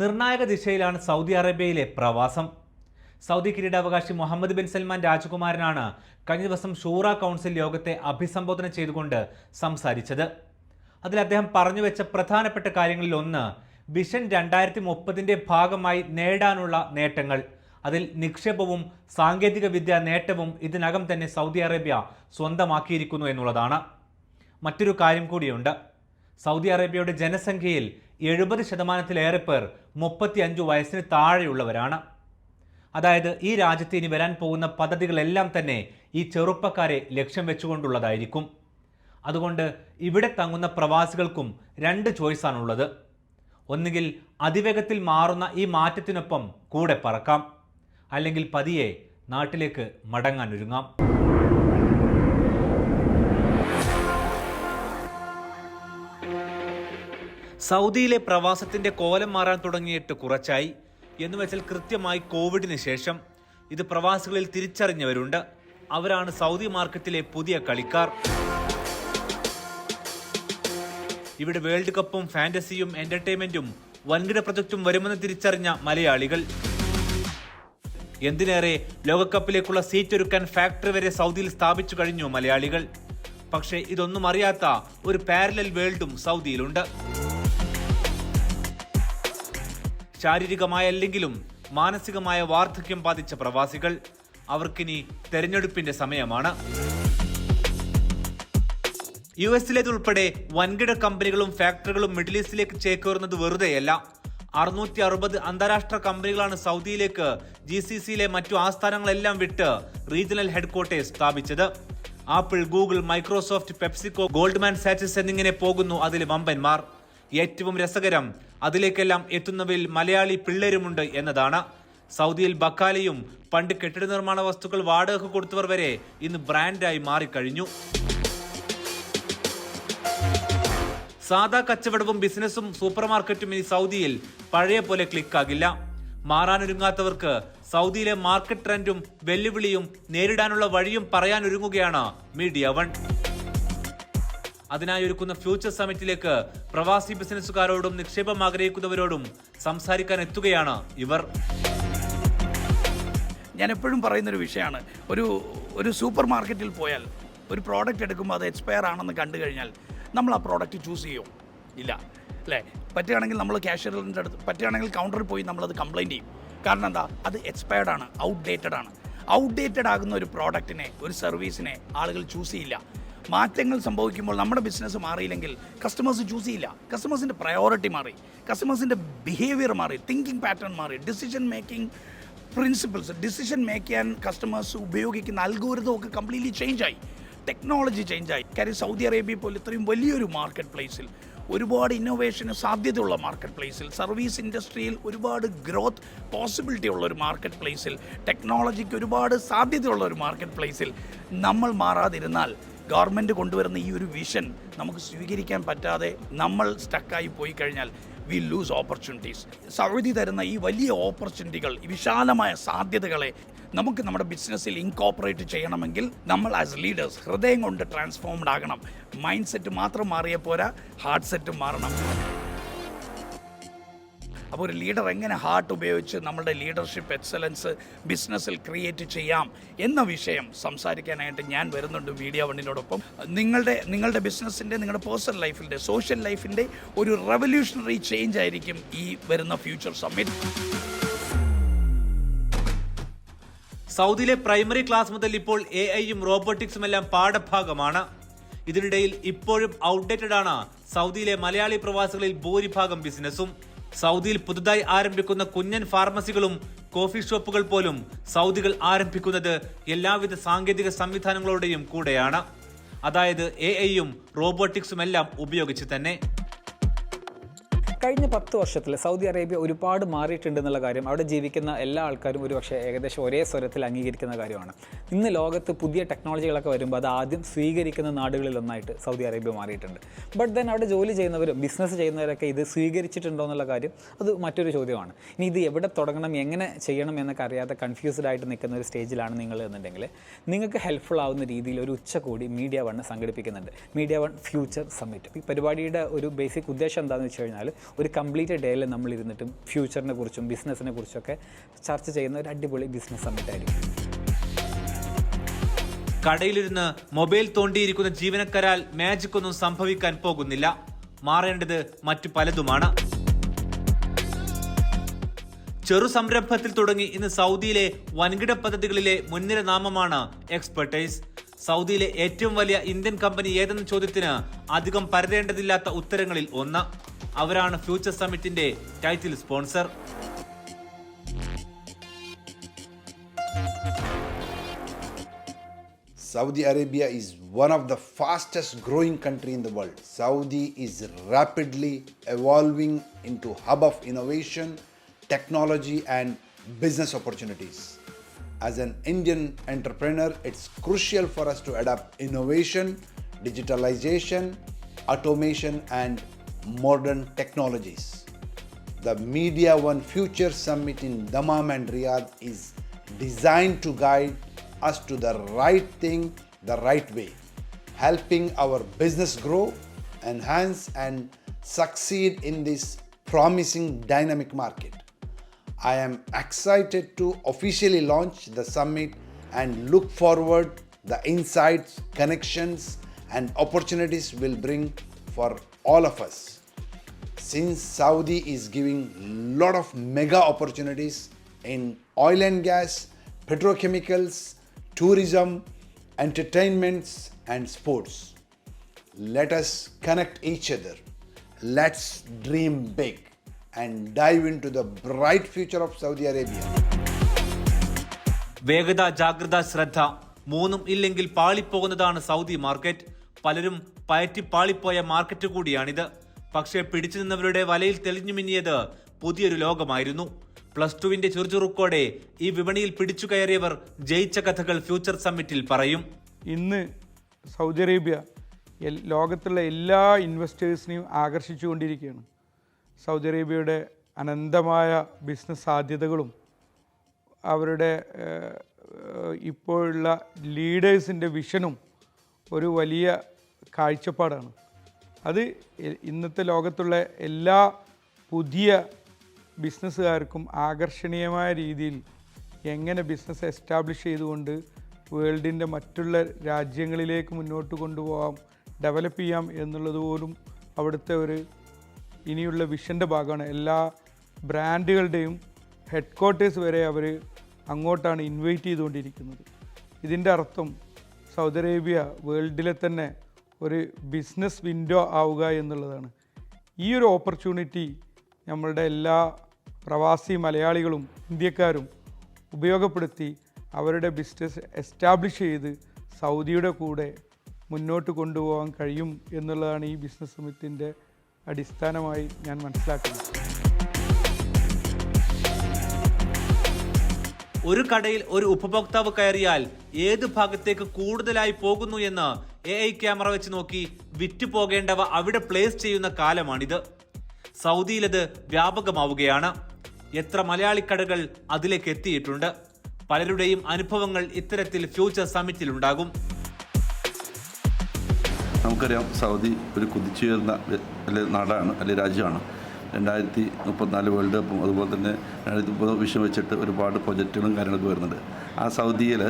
നിർണായക ദിശയിലാണ് സൗദി അറേബ്യയിലെ പ്രവാസം. സൗദി കിരീടാവകാശി മുഹമ്മദ് ബിൻ സൽമാൻ രാജകുമാരനാണ് കഴിഞ്ഞ ദിവസം ഷൂറ കൗൺസിൽ യോഗത്തെ അഭിസംബോധന ചെയ്തുകൊണ്ട് സംസാരിച്ചത്. അതിൽ അദ്ദേഹം പറഞ്ഞു വെച്ച പ്രധാനപ്പെട്ട കാര്യങ്ങളിൽ ഒന്ന് വിഷൻ രണ്ടായിരത്തി മുപ്പതിന്റെ ഭാഗമായി നേടാനുള്ള നേട്ടങ്ങൾ. അതിൽ നിക്ഷേപവും സാങ്കേതിക വിദ്യ നേട്ടവും ഇതിനകം തന്നെ സൗദി അറേബ്യ സ്വന്തമാക്കിയിരിക്കുന്നു എന്നുള്ളതാണ്. മറ്റൊരു കാര്യം കൂടിയുണ്ട്. സൗദി അറേബ്യയുടെ ജനസംഖ്യയിൽ എഴുപത് ശതമാനത്തിലേറെ പേർ മുപ്പത്തി അഞ്ച് വയസ്സിന് താഴെയുള്ളവരാണ്. അതായത് ഈ രാജ്യത്ത് ഇനി വരാൻ പോകുന്ന പദ്ധതികളെല്ലാം തന്നെ ഈ ചെറുപ്പക്കാരെ ലക്ഷ്യം വെച്ചുകൊണ്ടുള്ളതായിരിക്കും. അതുകൊണ്ട് ഇവിടെ തങ്ങുന്ന പ്രവാസികൾക്കും രണ്ട് ചോയ്സാണുള്ളത്. ഒന്നുകിൽ അതിവേഗത്തിൽ മാറുന്ന ഈ മാറ്റത്തിനൊപ്പം കൂടെ പറക്കാം. അല്ലെങ്കിൽ പതിയെ നാട്ടിലേക്ക് മടങ്ങാൻ സൗദിയിലെ പ്രവാസത്തിന്റെ കോലം മാറാൻ തുടങ്ങിയിട്ട് കുറച്ചായി. എന്ന് വെച്ചാൽ കൃത്യമായി കോവിഡിന് ശേഷം ഇത് പ്രവാസികളിൽ തിരിച്ചറിഞ്ഞവരുണ്ട്. അവരാണ് സൗദി മാർക്കറ്റിലെ പുതിയ കളിക്കാർ. ഇവിടെ വേൾഡ് കപ്പും ഫാന്റസിയും എന്റർടൈൻമെന്റും വൻകിട പ്രൊജക്റ്റും വരുമെന്ന് തിരിച്ചറിഞ്ഞ മലയാളികൾ. എന്തിനേറെ ലോകകപ്പിലേക്കുള്ള സീറ്റ് ഒരുക്കാൻ ഫാക്ടറി വരെ സൗദിയിൽ സ്ഥാപിച്ചു കഴിഞ്ഞു മലയാളികൾ. പക്ഷേ ഇതൊന്നും അറിയാത്ത ഒരു പാരലൽ വേൾഡും സൗദിയിലുണ്ട്. ശാരീരികമായ അല്ലെങ്കിലും മാനസികമായ വാർദ്ധക്യം ബാധിച്ച പ്രവാസികൾ അവർക്കിനി തെരഞ്ഞെടുപ്പിന്റെ സമയമാണ്. യു എസിലേതുൾപ്പെടെ വൻകിട കമ്പനികളും ഫാക്ടറികളും മിഡിൽ ഈസ്റ്റിലേക്ക് ചേക്കേറുന്നത് വെറുതെയല്ല. അറുന്നൂറ്റി അറുപത് അന്താരാഷ്ട്ര കമ്പനികളാണ് സൗദിയിലേക്ക് ജി സി സിയിലെ മറ്റു ആസ്ഥാനങ്ങളെല്ലാം വിട്ട് റീജിയണൽ ഹെഡ്ക്വാർട്ടേഴ്സ് സ്ഥാപിച്ചത്. Apple Google Microsoft PepsiCo Goldman Sachs എന്നിങ്ങനെ പോകുന്നു അതിലെ വമ്പന്മാർ ഏറ്റവും രസകരം അതിലേക്കെല്ലാം എത്തുന്നവയിൽ മലയാളി പിള്ളേരുമുണ്ട് എന്നതാണ്. സൗദിയിൽ ബക്കാലയും പണ്ട് കെട്ടിട നിർമ്മാണ വസ്തുക്കൾ വാടക കൊടുത്തവർ വരെ ഇന്ന് ബ്രാൻഡായി മാറിക്കഴിഞ്ഞു. സാധാ കച്ചവടവും ബിസിനസ്സും സൂപ്പർ മാർക്കറ്റും ഇനി സൗദിയിൽ പഴയ പോലെ ക്ലിക്കാകില്ല. മാറാനൊരുങ്ങാത്തവർക്ക് സൗദിയിലെ മാർക്കറ്റ് ട്രെൻഡും വെല്ലുവിളിയും നേരിടാനുള്ള വഴിയും പറയാനൊരുങ്ങുകയാണ് മീഡിയ വൺ. അതിനായി ഒരുക്കുന്ന ഫ്യൂച്ചർ സമിറ്റിലേക്ക് പ്രവാസി ബിസിനസ്സുകാരോടും നിക്ഷേപം ആഗ്രഹിക്കുന്നവരോടും സംസാരിക്കാൻ എത്തുകയാണ് ഇവർ. ഞാൻ എപ്പോഴും പറയുന്നൊരു വിഷയമാണ്. ഒരു ഒരു സൂപ്പർ മാർക്കറ്റിൽ പോയാൽ ഒരു പ്രോഡക്റ്റ് എടുക്കുമ്പോൾ അത് എക്സ്പയർ ആണെന്ന് കണ്ടു കഴിഞ്ഞാൽ നമ്മൾ ആ പ്രോഡക്റ്റ് ചൂസ് ചെയ്യും? ഇല്ല. അല്ലേ? പറ്റുകയാണെങ്കിൽ നമ്മൾ ക്യാഷ്യറിന്റെ അടുത്ത് പറ്റുകയാണെങ്കിൽ കൗണ്ടറിൽ പോയി നമ്മളത് കംപ്ലയിന്റ് ചെയ്യും. കാരണം എന്താ? അത് എക്സ്പയർഡ് ആണ് ഔട്ട്ഡേറ്റഡ് ആണ്. ഔട്ട്ഡേറ്റഡ് ആകുന്ന ഒരു പ്രോഡക്റ്റിനെ ഒരു സർവീസിനെ ആളുകൾ ചൂസ് ചെയ്യില്ല. മാറ്റങ്ങൾ സംഭവിക്കുമ്പോൾ നമ്മുടെ ബിസിനസ് മാറിയില്ലെങ്കിൽ കസ്റ്റമേഴ്സ് ചൂസ് ചെയ്യില്ല. കസ്റ്റമേഴ്സിന്റെ പ്രയോറിറ്റി മാറി. കസ്റ്റമേഴ്സിന്റെ ബിഹേവിയർ മാറി. തിങ്കിങ് പാറ്റേൺ മാറി. Decision making principles decision make ചെയ്യാൻ കസ്റ്റമേഴ്സ് ഉപയോഗിക്കുന്ന അൽഗോരിതം ഒക്കെ കംപ്ലീറ്റ്ലി ചേഞ്ച് ആയി. ടെക്നോളജി ചേഞ്ച് ആയി. കാര്യം സൗദി അറേബ്യ പോലെ ഇത്രയും വലിയൊരു മാർക്കറ്റ് പ്ലേസിൽ ഒരുപാട് ഇന്നോവേഷന് സാധ്യതയുള്ള മാർക്കറ്റ് പ്ലേസിൽ സർവീസ് ഇൻഡസ്ട്രിയിൽ ഒരുപാട് ഗ്രോത്ത് പോസിബിലിറ്റി ഉള്ള ഒരു മാർക്കറ്റ് പ്ലേസിൽ ടെക്നോളജിക്ക് ഒരുപാട് സാധ്യതയുള്ള ഒരു മാർക്കറ്റ് പ്ലേസിൽ നമ്മൾ മാറാതിരുന്നാൽ ഗവൺമെന്റ് കൊണ്ടുവരുന്ന ഈ ഒരു വിഷൻ നമുക്ക് സ്വീകരിക്കാൻ പറ്റാതെ നമ്മൾ സ്റ്റക്കായി പോയി കഴിഞ്ഞാൽ വി ലൂസ് ഓപ്പർച്യൂണിറ്റീസ് സൗദി തരുന്ന ഈ വലിയ ഓപ്പർച്യൂണിറ്റികൾ വിശാലമായ സാധ്യതകളെ നമുക്ക് നമ്മുടെ ബിസിനസ്സിൽ ഇൻകോപ്പറേറ്റ് ചെയ്യണമെങ്കിൽ നമ്മൾ ആസ് ലീഡേഴ്സ് ഹൃദയം കൊണ്ട് ട്രാൻസ്ഫോംഡ് ആകണം. മൈൻഡ് സെറ്റ് മാത്രം മാറിയ പോരാ ഹാർട്ട് സെറ്റും മാറണം. അപ്പോൾ ഒരു ലീഡർ എങ്ങനെ ഹാർട്ട് ഉപയോഗിച്ച് നമ്മളുടെ ലീഡർഷിപ്പ് എക്സലൻസ് ബിസിനസ്സിൽ ക്രിയേറ്റ് ചെയ്യാം എന്ന വിഷയം സംസാരിക്കാനായിട്ട് ഞാൻ വരുന്നുണ്ട് മീഡിയ വണ്ണിനോടൊപ്പം. നിങ്ങളുടെ നിങ്ങളുടെ ബിസിനസ്സിന്റെ നിങ്ങളുടെ പേഴ്സണൽ ലൈഫിന്റെ സോഷ്യൽ ലൈഫിന്റെ ഒരു റെവല്യൂഷണറി ചേഞ്ച് ആയിരിക്കും ഈ വരുന്ന ഫ്യൂച്ചർ സമ്മിറ്റ് സൗദിയിലെ പ്രൈമറി ക്ലാസ് മുതൽ ഇപ്പോൾ എ ഐയും റോബോട്ടിക്സും എല്ലാം പാഠഭാഗമാണ്. ഇതിനിടയിൽ ഇപ്പോഴും ഔട്ട്ഡേറ്റഡ് ആണ് സൗദിയിലെ മലയാളി പ്രവാസികളിൽ ഭൂരിഭാഗം ബിസിനസ്സും സൗദിയിൽ പുതുതായി ആരംഭിക്കുന്ന കുഞ്ഞൻ ഫാർമസികളും കോഫി ഷോപ്പുകൾ പോലും സൗദികൾ ആരംഭിക്കുന്നത് എല്ലാവിധ സാങ്കേതിക സംവിധാനങ്ങളോടെയും കൂടെയാണ്. അതായത് എ ഐയും റോബോട്ടിക്സും എല്ലാം ഉപയോഗിച്ച് തന്നെ. കഴിഞ്ഞ പത്ത് വർഷത്തിൽ സൗദി അറേബ്യ ഒരുപാട് മാറിയിട്ടുണ്ട് എന്നുള്ള കാര്യം അവിടെ ജീവിക്കുന്ന എല്ലാ ആൾക്കാരും ഒരുപക്ഷെ ഏകദേശം ഒരേ സ്വരത്തിൽ അംഗീകരിക്കുന്ന കാര്യമാണ്. ഇന്ന് ലോകത്ത് പുതിയ ടെക്നോളജികളൊക്കെ വരുമ്പോൾ അത് ആദ്യം സ്വീകരിക്കുന്ന നാടുകളിൽ ഒന്നായിട്ട് സൗദി അറേബ്യ മാറിയിട്ടുണ്ട്. ബട്ട് ദെൻ അവിടെ ജോലി ചെയ്യുന്നവരും ബിസിനസ് ചെയ്യുന്നവരൊക്കെ ഇത് സ്വീകരിച്ചിട്ടുണ്ടോ എന്നുള്ള കാര്യം അത് മറ്റൊരു ചോദ്യമാണ്. ഇനി ഇത് എവിടെ തുടങ്ങണം എങ്ങനെ ചെയ്യണം എന്നൊക്കെ അറിയാതെ കൺഫ്യൂസ്ഡ് ആയിട്ട് നിൽക്കുന്ന ഒരു സ്റ്റേജിലാണ് നിങ്ങൾ എന്നുണ്ടെങ്കിൽ നിങ്ങൾക്ക് ഹെൽപ്ഫുൾ ആവുന്ന രീതിയിൽ ഒരു ഉച്ചകൂടി മീഡിയ വൺ സംഘടിപ്പിക്കുന്നുണ്ട്. മീഡിയ വൺ ഫ്യൂച്ചർ സമ്മിറ്റ് ഈ പരിപാടിയുടെ ഒരു ബേസിക് ഉദ്ദേശം എന്താണെന്ന് വെച്ച് കഴിഞ്ഞാൽ ഒരു കംപ്ലീറ്റ് ഡേയിൽ നമ്മൾ ഇരുന്നിട്ടും ഫ്യൂച്ചറിനെ കുറിച്ചും ബിസിനസ്സിനെ കുറിച്ചൊക്കെ ചർച്ച ചെയ്യുന്ന ഒരു അടിപൊളി ബിസിനസ് സമ്മിറ്റായിരിക്കും. കടയിലിരുന്ന് മൊബൈൽ തോണ്ടിയിരിക്കുന്ന ജീവനക്കാരാൽ മാജിക് ഒന്നും സംഭവിക്കാൻ പോകുന്നില്ല. മാറേണ്ടത് മറ്റു പലതുമാണ്. ചെറു സംരംഭത്തിൽ തുടങ്ങി ഇന്ന് സൗദിയിലെ വൻകിട പദ്ധതികളിലെ മുൻനിര നാമമാണ് എക്സ്പെർട്ടൈസ്. സൗദിയിലെ ഏറ്റവും വലിയ ഇന്ത്യൻ കമ്പനി ഏതെന്ന ചോദ്യത്തിന് അധികം പരതേണ്ടതില്ലാത്ത ഉത്തരങ്ങളിൽ ഒന്ന്. അവരാണ് future സമ്മിറ്റിന്റെ title sponsor Saudi Arabia is one of the fastest growing country in the world. Saudi is rapidly evolving into hub of innovation, technology and business opportunities. As an Indian entrepreneur, it's crucial for us to adapt innovation, digitalization, automation and modern technologies. The Media One Future Summit in Dammam and Riyadh is designed to guide us to the right thing the right way, helping our business grow, enhance, and succeed in this promising dynamic market. I am excited to officially launch the summit and look forward the insights, connections and opportunities will bring for all of us since Saudi is giving lot of mega opportunities in oil and gas, petrochemicals, tourism, entertainments, and sports. Let us connect each other. Let's dream big and dive into the bright future of Saudi Arabia. വേഗത ജാഗ്രത ശ്രദ്ധ മൂന്നും ഇല്ലെങ്കിൽ പാളിപ്പോകുന്നതാണ് Saudi market പലരും പയറ്റി പാളിപ്പോയ market കൂടിയാണിത്. പക്ഷേ പിടിച്ചു നിന്നവരുടെ വലയിൽ തെളിഞ്ഞു മിന്നിയത് പുതിയൊരു ലോകമായിരുന്നു. പ്ലസ് ടുവിന്റെ ചുറുചുറുക്കോടെ ഈ വിപണിയിൽ പിടിച്ചു കയറിയവർ ജയിച്ച കഥകൾ ഫ്യൂച്ചർ സമ്മിറ്റിൽ പറയും. ഇന്ന് സൗദി അറേബ്യ ലോകത്തുള്ള എല്ലാ ഇൻവെസ്റ്റേഴ്സിനെയും ആകർഷിച്ചുകൊണ്ടിരിക്കുകയാണ് സൗദി അറേബ്യയുടെ അനന്തമായ ബിസിനസ് സാധ്യതകളും അവരുടെ ഇപ്പോഴുള്ള ലീഡേഴ്സിന്റെ വിഷനും ഒരു വലിയ കാഴ്ചപ്പാടാണ്. അത് ഇന്നത്തെ ലോകത്തുള്ള എല്ലാ പുതിയ ബിസിനസ്സുകാർക്കും ആകർഷണീയമായ രീതിയിൽ എങ്ങനെ ബിസിനസ് എസ്റ്റാബ്ലിഷ് ചെയ്തുകൊണ്ട് വേൾഡിന്റെ മറ്റുള്ള രാജ്യങ്ങളിലേക്ക് മുന്നോട്ട് കൊണ്ടുപോകാം ഡെവലപ്പ് ചെയ്യാം എന്നുള്ളത് പോലും അവിടുത്തെ ഒരു ഇനിയുള്ള വിഷന്റെ ഭാഗമാണ്. എല്ലാ ബ്രാൻഡുകളുടെയും ഹെഡ് ക്വാർട്ടേഴ്സ് വരെ അവർ അങ്ങോട്ടാണ് ഇൻവൈറ്റ് ചെയ്തുകൊണ്ടിരിക്കുന്നത്. ഇതിന്റെ അർത്ഥം സൗദി അറേബ്യ വേൾഡിലെ തന്നെ ഒരു ബിസിനസ് വിൻഡോ ആവുക എന്നുള്ളതാണ്. ഈ ഒരു ഓപ്പർച്യൂണിറ്റി നമ്മളുടെ എല്ലാ പ്രവാസി മലയാളികളും ഇന്ത്യക്കാരും ഉപയോഗപ്പെടുത്തി അവരുടെ ബിസിനസ് എസ്റ്റാബ്ലിഷ് ചെയ്ത് സൗദിയുടെ കൂടെ മുന്നോട്ട് കൊണ്ടുപോകാൻ കഴിയും എന്നുള്ളതാണ് ഈ ബിസിനസ് സമിത്തിന്റെ അടിസ്ഥാനമായി ഞാൻ മനസ്സിലാക്കുന്നത്. ഒരു കടയിൽ ഒരു ഉപഭോക്താവ് കയറിയാൽ ഏത് ഭാഗത്തേക്ക് കൂടുതലായി പോകുന്നു എന്ന് എ ഐ ക്യാമറ വെച്ച് നോക്കി വിറ്റ് പോകേണ്ടവ അവിടെ പ്ലേസ് ചെയ്യുന്ന കാലമാണിത്. സൗദിയിലത് വ്യാപകമാവുകയാണ്. എത്ര മലയാളി കടകൾ അതിലേക്ക് എത്തിയിട്ടുണ്ട്. പലരുടെയും അനുഭവങ്ങൾ ഇത്തരത്തിൽ ഫ്യൂച്ചർ സമ്മിറ്റിലുണ്ടാകും നമുക്കറിയാം സൗദി ഒരു കുതിച്ചുയർന്ന നാടാണ് അല്ലെ രാജ്യമാണ്. രണ്ടായിരത്തി മുപ്പത്തിനാല് വേൾഡ് കപ്പും അതുപോലെ തന്നെ രണ്ടായിരത്തി മുപ്പത് വിഷയം വെച്ചിട്ട് ഒരുപാട് പ്രൊജക്റ്റുകളും കാര്യങ്ങളൊക്കെ വരുന്നുണ്ട്. ആ സൗദിയിൽ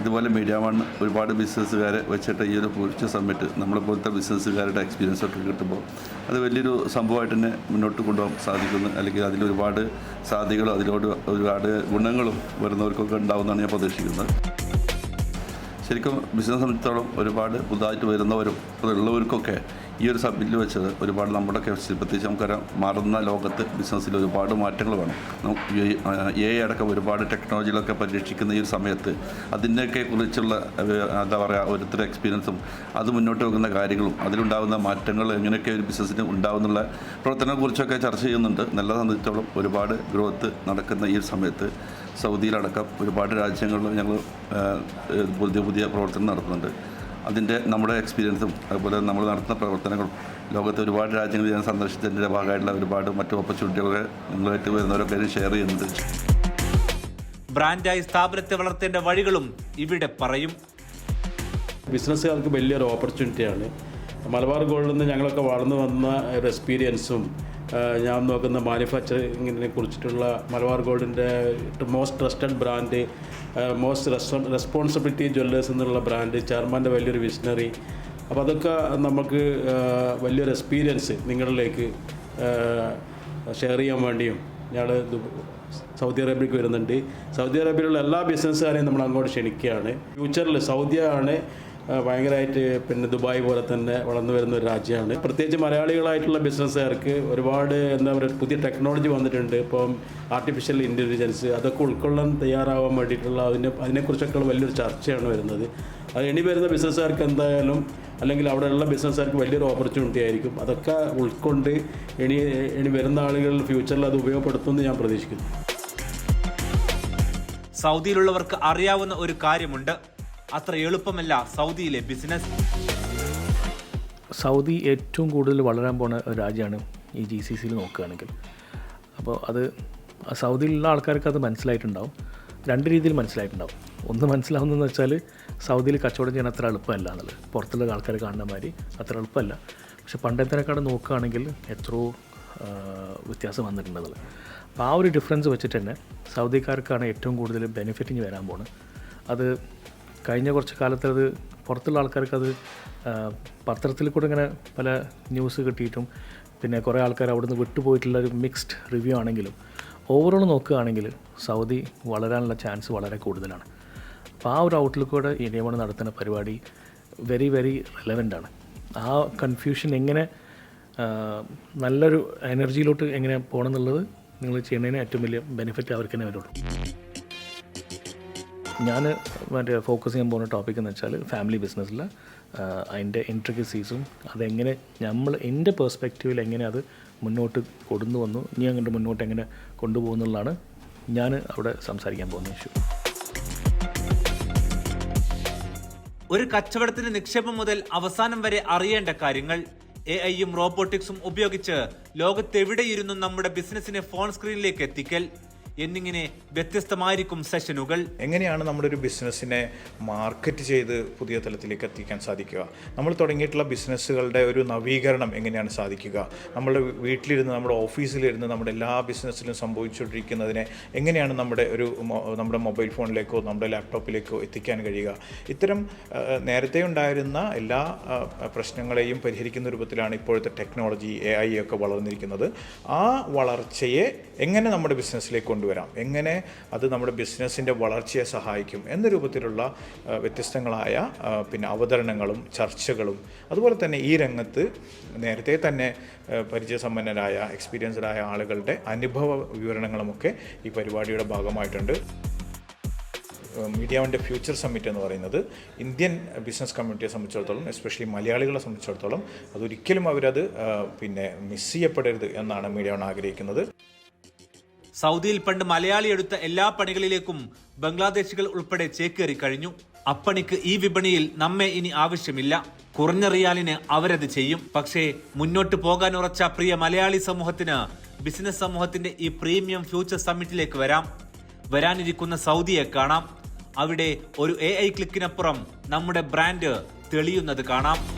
ഇതുപോലെ മീഡിയ വൺ ഒരുപാട് ബിസിനസ്സുകാരെ വെച്ചിട്ട് ഈ ഒരു ഫ്യൂച്ചർ സമ്മിറ്റ് നമ്മളെപ്പോലത്തെ ബിസിനസ്സുകാരുടെ എക്സ്പീരിയൻസ് ഒക്കെ കിട്ടുമ്പോൾ അത് വലിയൊരു സംഭവമായിട്ട് തന്നെ മുന്നോട്ട് കൊണ്ടുപോകാൻ സാധിക്കുന്നു. അല്ലെങ്കിൽ അതിൽ ഒരുപാട് സാധ്യതകളും അതിലോട് ഒരുപാട് ഗുണങ്ങളും വരുന്നവർക്കൊക്കെ ഉണ്ടാവുമെന്നാണ് ഞാൻ പ്രതീക്ഷിക്കുന്നത്. ശരിക്കും ബിസിനസ് സംബന്ധിച്ചിടത്തോളം ഒരുപാട് പുതുതായിട്ട് വരുന്നവരും ഉള്ളവർക്കൊക്കെ ഈ ഒരു സബ്മിറ്റിൽ വെച്ചത് ഒരുപാട് നമ്മുടെ കേസിൽ പ്രത്യേകിച്ച് നമുക്കറിയാം മാറുന്ന ലോകത്ത് ബിസിനസ്സിൽ ഒരുപാട് മാറ്റങ്ങൾ വേണം. എ അടക്കം ഒരുപാട് ടെക്നോളജികളൊക്കെ പരീക്ഷിക്കുന്ന ഈ ഒരു സമയത്ത് അതിന്റെയൊക്കെ കുറിച്ചുള്ള എന്താ പറയുക ഓരോരുത്തരുടെ എക്സ്പീരിയൻസും അത് മുന്നോട്ട് വെക്കുന്ന കാര്യങ്ങളും അതിലുണ്ടാകുന്ന മാറ്റങ്ങൾ എങ്ങനെയൊക്കെ ഒരു ബിസിനസ്സിന് ഉണ്ടാകുന്നുള്ള പ്രവർത്തനങ്ങളെക്കുറിച്ചൊക്കെ ചർച്ച ചെയ്യുന്നുണ്ട്. നല്ല സംബന്ധിച്ചോളം ഒരുപാട് ഗ്രോത്ത് നടക്കുന്ന ഈ സമയത്ത് സൗദിയിലടക്കം ഒരുപാട് രാജ്യങ്ങളിൽ ഞങ്ങൾ പുതിയ പുതിയ പ്രവർത്തനം നടത്തുന്നുണ്ട്. അതിന്റെ നമ്മുടെ എക്സ്പീരിയൻസും അതുപോലെ നമ്മൾ നടത്തുന്ന പ്രവർത്തനങ്ങളും ലോകത്തെ ഒരുപാട് രാജ്യങ്ങൾ ഞാൻ സന്ദർശിച്ചതിന്റെ ഭാഗമായിട്ടുള്ള ഒരുപാട് മറ്റു ഓപ്പർച്യൂണിറ്റികളൊക്കെ നിങ്ങളായിട്ട് വരുന്നവരൊക്കെ ഷെയർ ചെയ്യുന്നത് ബ്രാൻഡായി സ്ഥാപനത്തെ വളർത്തേണ്ട വഴികളും ഇവിടെ പറയും. ബിസിനസ്സുകാർക്ക് വലിയൊരു ഓപ്പർച്യൂണിറ്റിയാണ് മലബാർ ഗോൾഡിൽ നിന്ന് ഞങ്ങളൊക്കെ വളർന്നു വന്ന ഒരു എക്സ്പീരിയൻസും ഞാൻ നോക്കുന്ന മാനുഫാക്ചറിങ്ങിനെ കുറിച്ചിട്ടുള്ള മലബാർ ഗോൾഡിന്റെ most trusted brand most responsibility jewellers എന്നുള്ള ബ്രാൻഡ് ചെയർമാന്റെ വലിയൊരു വിഷനറി അപ്പോൾ അതൊക്കെ നമുക്ക് വലിയൊരു എക്സ്പീരിയൻസ് നിങ്ങളിലേക്ക് ഷെയർ ചെയ്യാൻ വേണ്ടിയും ഞങ്ങൾ സൗദി അറേബ്യക്ക് വരുന്നുണ്ട്. സൗദി അറേബ്യയിലുള്ള എല്ലാ ബിസിനസ്സുകാരെയും നമ്മൾ അങ്ങോട്ട് ക്ഷണിക്കുകയാണ്. ഫ്യൂച്ചറിൽ സൗദിയാണ് ഭയങ്കരമായിട്ട് പിന്നെ ദുബായ് പോലെ തന്നെ വളർന്നു വരുന്ന ഒരു രാജ്യമാണ്. പ്രത്യേകിച്ച് മലയാളികളായിട്ടുള്ള ബിസിനസ്സുകാർക്ക് ഒരുപാട് എന്താ പറയുക പുതിയ ടെക്നോളജി വന്നിട്ടുണ്ട്. ഇപ്പം ആർട്ടിഫിഷ്യൽ ഇന്റലിജൻസ് അതൊക്കെ ഉൾക്കൊള്ളാൻ തയ്യാറാവാൻ വേണ്ടിയിട്ടുള്ള അതിനെ അതിനെക്കുറിച്ചൊക്കെ വലിയൊരു ചർച്ചയാണ് വരുന്നത്. അത് ഇനി വരുന്ന ബിസിനസ്സുകാർക്ക് എന്തായാലും അല്ലെങ്കിൽ അവിടെയുള്ള ബിസിനസ്സുകാർക്ക് വലിയൊരു ഓപ്പർച്യൂണിറ്റി ആയിരിക്കും. അതൊക്കെ ഉൾക്കൊണ്ട് ഇനി ഇനി വരുന്ന ആളുകൾ ഫ്യൂച്ചറിൽ അത് ഉപയോഗപ്പെടുത്തുമെന്ന് ഞാൻ പ്രതീക്ഷിക്കുന്നു. സൗദിയിലുള്ളവർക്ക് അറിയാവുന്ന ഒരു കാര്യമുണ്ട്. അത്ര എളുപ്പമല്ല സൗദിയിലെ ബിസിനസ് സൗദി ഏറ്റവും കൂടുതൽ വളരാൻ പോണ രാജ്യമാണ് ഈ ജി സി സിയിൽ നോക്കുകയാണെങ്കിൽ. അപ്പോൾ അത് സൗദിയിലുള്ള ആൾക്കാർക്ക് അത് മനസ്സിലായിട്ടുണ്ടാവും. രണ്ട് രീതിയിൽ മനസ്സിലായിട്ടുണ്ടാവും. ഒന്ന് മനസ്സിലാവുന്നതെന്ന് വെച്ചാൽ സൗദിയിൽ കച്ചവടം ചെയ്യാൻ അത്ര എളുപ്പമല്ല എന്നുള്ളത്. പുറത്തുള്ള ആൾക്കാർ കാണുന്ന മാതിരി അത്ര എളുപ്പമല്ല. പക്ഷെ പണ്ടത്തേക്കാട് നോക്കുകയാണെങ്കിൽ എത്രയോ വ്യത്യാസം വന്നിട്ടുണ്ടെന്നുള്ളത് അപ്പോൾ ആ ഒരു ഡിഫറൻസ് വെച്ചിട്ട് തന്നെ സൗദിക്കാർക്കാണ് ഏറ്റവും കൂടുതൽ ബെനിഫിറ്റിങ് വരാൻ പോകുന്നത് അത് കഴിഞ്ഞ കുറച്ച് കാലത്ത് അത് പുറത്തുള്ള ആൾക്കാർക്ക് അത് പത്രത്തിൽ കൂടെ ഇങ്ങനെ പല ന്യൂസ് കിട്ടിയിട്ടും പിന്നെ കുറേ ആൾക്കാർ അവിടുന്ന് വിട്ടുപോയിട്ടുള്ള ഒരു മിക്സ്ഡ് റിവ്യൂ ആണെങ്കിലും ഓവറോൾ നോക്കുകയാണെങ്കിൽ സൗദി വളരാനുള്ള ചാൻസ് വളരെ കൂടുതലാണ്. അപ്പോൾ ആ ഒരു ഔട്ട്ലുക്കോടെ ഈ നിയമനം നടത്തുന്ന പരിപാടി വെരി വെരി ആണ്. ആ കൺഫ്യൂഷൻ എങ്ങനെ നല്ലൊരു എനർജിയിലോട്ട് എങ്ങനെ പോകണം എന്നുള്ളത് നിങ്ങൾ ചെയ്യുന്നതിന് ഏറ്റവും വലിയ ബെനിഫിറ്റ് അവർക്ക് തന്നെ വരുള്ളൂ. ഞാൻ മറ്റേ ഫോക്കസ് ചെയ്യാൻ പോകുന്ന ടോപ്പിക് എന്ന് വെച്ചാൽ ഫാമിലി ബിസിനസ്സിൽ അതിന്റെ ഇൻട്രിക്കസീസും അതെങ്ങനെ നമ്മൾ എന്റെ പേഴ്സ്പെക്റ്റീവിൽ എങ്ങനെ അത് മുന്നോട്ട് കൊണ്ടു വന്നു ഇനി അങ്ങോട്ട് മുന്നോട്ട് എങ്ങനെ കൊണ്ടുപോകുന്നുള്ളതാണ് ഞാൻ അവിടെ സംസാരിക്കാൻ പോകുന്ന ഇഷ്യൂ ഒരു കച്ചവടത്തിന്റെ നിക്ഷേപം മുതൽ അവസാനം വരെ അറിയേണ്ട കാര്യങ്ങൾ എ ഐയും റോബോട്ടിക്സും ഉപയോഗിച്ച് ലോകത്തെവിടെയിരുന്നു നമ്മുടെ ബിസിനസ്സിനെ ഫോൺ സ്ക്രീനിലേക്ക് എത്തിക്കൽ എന്നിങ്ങനെ വ്യത്യസ്തമായിരിക്കും സെഷനുകൾ. എങ്ങനെയാണ് നമ്മുടെ ഒരു ബിസിനസ്സിനെ മാർക്കറ്റ് ചെയ്ത് പുതിയ തലത്തിലേക്ക് എത്തിക്കാൻ സാധിക്കുക? നമ്മൾ തുടങ്ങിയിട്ടുള്ള ബിസിനസ്സുകളുടെ ഒരു നവീകരണം എങ്ങനെയാണ് സാധിക്കുക? നമ്മുടെ വീട്ടിലിരുന്ന് നമ്മുടെ ഓഫീസിലിരുന്ന് നമ്മുടെ എല്ലാ ബിസിനസ്സിലും സംഭവിച്ചുകൊണ്ടിരിക്കുന്നതിനെ എങ്ങനെയാണ് നമ്മുടെ ഒരു നമ്മുടെ മൊബൈൽ ഫോണിലേക്കോ നമ്മുടെ ലാപ്ടോപ്പിലേക്കോ എത്തിക്കാൻ കഴിയുക? ഇത്തരം നേരത്തെ ഉണ്ടായിരുന്ന എല്ലാ പ്രശ്നങ്ങളെയും പരിഹരിക്കുന്ന രൂപത്തിലാണ് ഇപ്പോഴത്തെ ടെക്നോളജി എ ഐ ഒക്കെ വളർന്നിരിക്കുന്നത്. ആ വളർച്ചയെ എങ്ങനെ നമ്മുടെ ബിസിനസ്സിലേക്ക് കൊണ്ടുവരാം എങ്ങനെ അത് നമ്മുടെ ബിസിനസ്സിന്റെ വളർച്ചയെ സഹായിക്കും എന്ന രൂപത്തിലുള്ള വ്യത്യസ്തങ്ങളായ പിന്നെ അവതരണങ്ങളും ചർച്ചകളും അതുപോലെ തന്നെ ഈ രംഗത്ത് നേരത്തെ തന്നെ പരിചയസമ്പന്നരായ എക്സ്പീരിയൻസ്ഡായ ആളുകളുടെ അനുഭവ വിവരണങ്ങളുമൊക്കെ ഈ പരിപാടിയുടെ ഭാഗമായിട്ടുണ്ട്. മീഡിയ ഫ്യൂച്ചർ സമ്മിറ്റ് എന്ന് പറയുന്നത് ഇന്ത്യൻ ബിസിനസ് കമ്മ്യൂണിറ്റിയെ സംബന്ധിച്ചിടത്തോളം എസ്പെഷ്യലി മലയാളികളെ സംബന്ധിച്ചിടത്തോളം അതൊരിക്കലും അവരത് പിന്നെ മിസ് ചെയ്യപ്പെടരുത് എന്നാണ് മീഡിയ വൺ ആഗ്രഹിക്കുന്നത് സൗദിയിൽ പണ്ട് മലയാളി എടുത്ത എല്ലാ പണികളിലേക്കും ബംഗ്ലാദേശികൾ ഉൾപ്പെടെ ചേക്കേറി കഴിഞ്ഞു. അപ്പണിക്ക് ഈ വിപണിയിൽ നമ്മെ ഇനി ആവശ്യമില്ല. കുറഞ്ഞ റിയാലിന് അവരത് ചെയ്യും. പക്ഷേ മുന്നോട്ട് പോകാൻ ഉറച്ച പ്രിയ മലയാളി സമൂഹത്തിന് ബിസിനസ് സമൂഹത്തിന്റെ ഈ പ്രീമിയം ഫ്യൂച്ചർ സമ്മിറ്റിലേക്ക് വരാം. വരാനിരിക്കുന്ന സൗദിയെ കാണാം. അവിടെ ഒരു എ ഐ ക്ലിക്കിനപ്പുറം നമ്മുടെ ബ്രാൻഡ് തെളിയുന്നത് കാണാം.